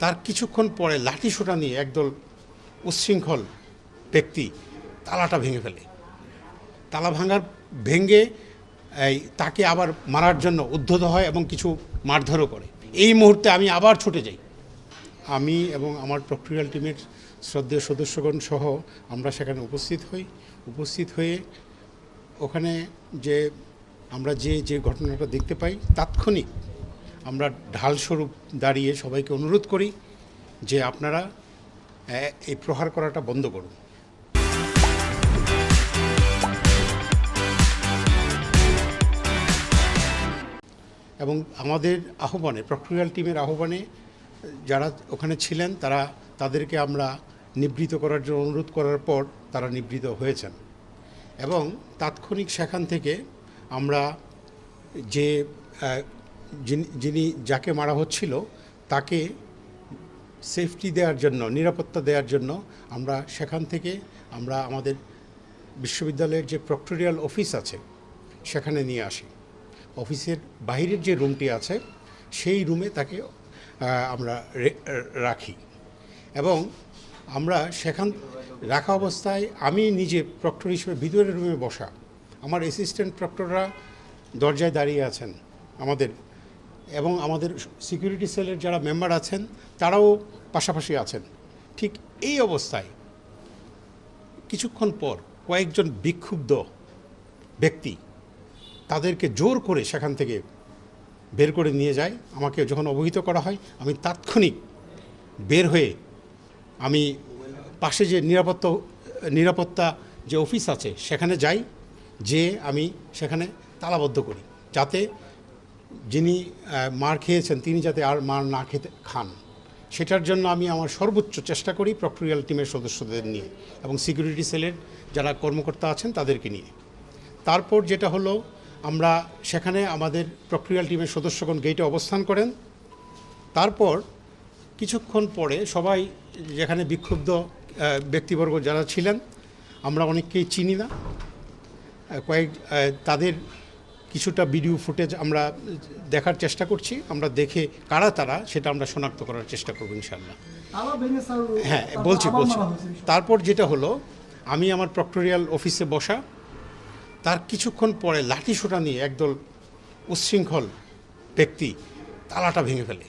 তার কিছুক্ষণ পরে লাঠি সোটা নিয়ে একদল উচ্ছৃঙ্খল ব্যক্তি তালাটা ভেঙে ফেলে। তালা ভাঙার ভেঙে এই তাকে আবার মারার জন্য উদ্ধত হয় এবং কিছু মারধরও করে। এই মুহূর্তে আমি আবার ছুটে যাই। আমি এবং আমার প্রক্রিয়াল টিমের শ্রদ্ধেয় সদস্যগণ সহ আমরা সেখানে উপস্থিত হই। উপস্থিত হয়ে ওখানে যে আমরা যে যে ঘটনাটা দেখতে পাই, তাৎক্ষণিক আমরা ঢালস্বরূপ দাঁড়িয়ে সবাইকে অনুরোধ করি যে আপনারা এই প্রহার করাটা বন্ধ করুন। এবং আমাদের আহ্বানে, প্রক্রিয়াল টিমের আহ্বানে, যারা ওখানে ছিলেন, তারা, তাদেরকে আমরা নিবৃত করার জন্য অনুরোধ করার পর তারা নিবৃত হয়েছেন। এবং তাৎক্ষণিক সেখান থেকে আমরা যে যিনি- যাকে মারা হচ্ছিল, তাকে সেফটি দেওয়ার জন্য, নিরাপত্তা দেওয়ার জন্য আমরা সেখান থেকে আমরা আমাদের বিশ্ববিদ্যালয়ের যে প্রক্টোরিয়াল অফিস আছে, সেখানে নিয়ে আসি। অফিসের বাইরের যে রুমটি আছে, সেই রুমে তাকে আমরা রাখি। এবং আমরা সেখান, রাখা অবস্থায় আমি নিজে প্রক্টর হিসেবে ভিতরের রুমে বসা। আমার অ্যাসিস্ট্যান্ট প্রক্টররা দরজায় দাঁড়িয়ে আছেন, আমাদের এবং আমাদের সিকিউরিটি সেলের যারা মেম্বার আছেন, তারাও পাশাপাশি আছেন। ঠিক এই অবস্থায় কিছুক্ষণ পর কয়েকজন বিক্ষুব্ধ ব্যক্তি তাদেরকে জোর করে সেখান থেকে বের করে নিয়ে যায়। আমাকে যখন অবহিত করা হয়, আমি তাৎক্ষণিক বের হয়ে আমি পাশে যে নিরাপত্তা নিরাপত্তা যে অফিস আছে, সেখানে যাই যে আমি সেখানে তালাবদ্ধ করি। যাতে যিনি মার খেয়েছেন, তিনি যাতে আর মার না খেতে খান, সেটার জন্য আমি আমার সর্বোচ্চ চেষ্টা করি প্রক্রিয়াল টিমের সদস্যদের নিয়ে এবং সিকিউরিটি সেলের যারা কর্মকর্তা আছেন তাদেরকে নিয়ে। তারপর যেটা হলো, আমরা সেখানে আমাদের প্রক্রিয়াল টিমের সদস্যগণ গেটে অবস্থান করেন। তারপর কিছুক্ষণ পরে সবাই যেখানে বিক্ষুব্ধ ব্যক্তিবর্গ যারা ছিলেন, আমরা অনেককেই চিনি না। কয়েক তাদের কিছুটা ভিডিও ফুটেজ আমরা দেখার চেষ্টা করছি আমরা দেখে কারা তারা সেটা আমরা শনাক্ত করার চেষ্টা করব ইনশাল্লাহ হ্যাঁ বলছি বলছি। তারপর যেটা হলো আমি আমার প্রক্টোরিয়াল অফিসে বসা তার কিছুক্ষণ পরে লাঠি সোটা নিয়ে একদল উচ্ছৃঙ্খল ব্যক্তি তালাটা ভেঙে ফেলে।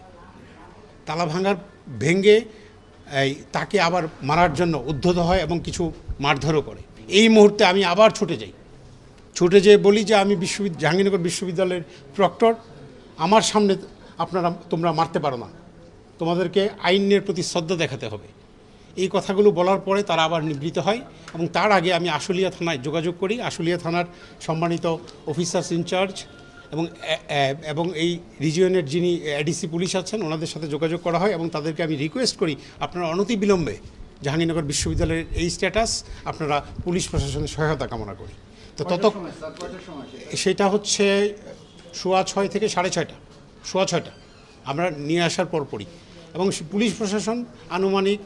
তালা ভাঙার ভেঙে এই তাকে আবার মারার জন্য উদ্ধত হয় এবং কিছু মারধরও করে। এই মুহূর্তে আমি আবার ছুটে যাই। ছুটে যেয়ে বলি যে আমি বিশ্ববিদ্যালয় জাহাঙ্গীরনগর বিশ্ববিদ্যালয়ের প্রক্টর। আমার সামনে আপনারা তোমরা মারতে পারো না। তোমাদেরকে আইনের প্রতি শ্রদ্ধা দেখাতে হবে। এই কথাগুলো বলার পরে তারা আবার নিবৃত হয় এবং তার আগে আমি আশুলিয়া থানায় যোগাযোগ করি। আশুলিয়া থানার সম্মানিত অফিসার্স ইনচার্জ এবং এবং এই রিজিয়নের যিনি এডিসি পুলিশ আছেন, ওনাদের সাথে যোগাযোগ করা হয় এবং তাদেরকে আমি রিকোয়েস্ট করি, আপনারা অনতিবিলম্বে জাহাঙ্গীরনগর বিশ্ববিদ্যালয়ের এই স্ট্যাটাস আপনারা পুলিশ প্রশাসনের সহায়তা কামনা করি। তো তত সেটা হচ্ছে সোয়া ছয় থেকে সাড়ে ছয়টা। সোয়া ছয়টা। আমরা নিয়ে আসার পর পরপরই এবং পুলিশ প্রশাসন আনুমানিক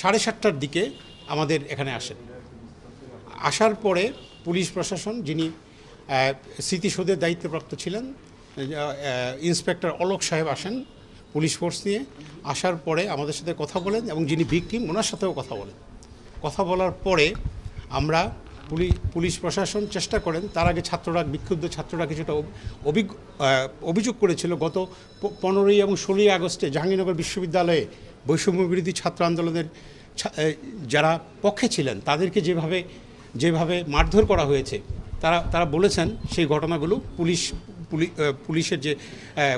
সাড়ে সাতটার দিকে আমাদের এখানে আসেন। আসার পরে পুলিশ প্রশাসন যিনি স্মৃতিসৌধের দায়িত্বপ্রাপ্ত ছিলেন ইন্সপেক্টর অলোক সাহেব আসেন পুলিশ ফোর্স নিয়ে। আসার পরে আমাদের সাথে কথা বলেন এবং যিনি ভিকটিম ওনার সাথেও কথা বলেন। কথা বলার পরে আমরা পুলিশ প্রশাসন চেষ্টা করেন, তার আগে ছাত্ররা, বিক্ষুব্ধ ছাত্ররা কিছুটা অভিযোগ করেছিল, গত পনেরোই এবং ষোলোই আগস্টে জাহাঙ্গীরনগর বিশ্ববিদ্যালয়ে বৈষম্য বিরোধী ছাত্র আন্দোলনের যারা পক্ষে ছিলেন, তাদেরকে যেভাবে যেভাবে মারধর করা হয়েছে, তারা তারা বলেছেন সেই ঘটনাগুলো পুলিশ পুলিশের যে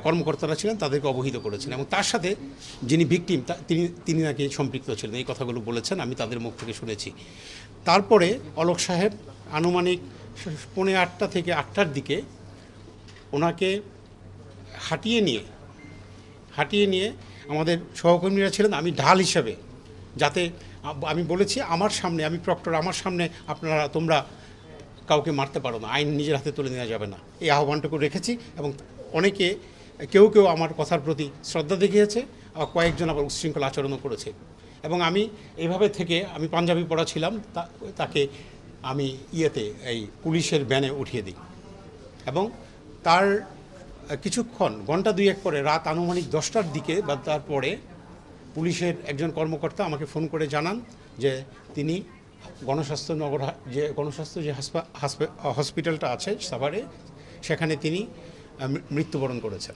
কর্মকর্তারা ছিলেন তাদেরকে অবহিত করেছেন এবং তার সাথে যিনি ভিকটিম তিনি তিনি নাকি সম্পৃক্ত ছিলেন, এই কথাগুলো বলেছেন, আমি তাদের মুখ থেকে শুনেছি। তারপরে অলোক সাহেব আনুমানিক পৌনে আটটা থেকে আটটার দিকে ওনাকে হাঁটিয়ে নিয়ে হাঁটিয়ে নিয়ে আমাদের সহকর্মীরা ছিলেন, আমি ঢাল হিসাবে, যাতে আমি বলেছি আমার সামনে, আমি প্রক্টর, আমার সামনে আপনারা, তোমরা কাউকে মারতে পারো না, আইন নিজের হাতে তুলে নেওয়া যাবে না। এই আহ্বানটুকু রেখেছি এবং অনেকে, কেউ কেউ আমার কথার প্রতি শ্রদ্ধা দেখিয়েছে, আবার কয়েকজন আবার উচ্ছৃঙ্খল আচরণও করেছে। এবং আমি এইভাবে থেকে আমি পাঞ্জাবি পড়া ছিলাম তাকে আমি ইয়েতে, এই পুলিশের ব্যানে উঠিয়ে দিই। এবং তার কিছুক্ষণ, ঘণ্টা দুই এক পরে, রাত আনুমানিক দশটার দিকে বা তারপরে পুলিশের একজন কর্মকর্তা আমাকে ফোন করে জানান যে তিনি গণস্বাস্থ্য নগর যে গণস্বাস্থ্য যে হাসপা- হাসপা- হসপিটালটা আছে সাভারে সেখানে তিনি মৃত্যুবরণ করেছেন।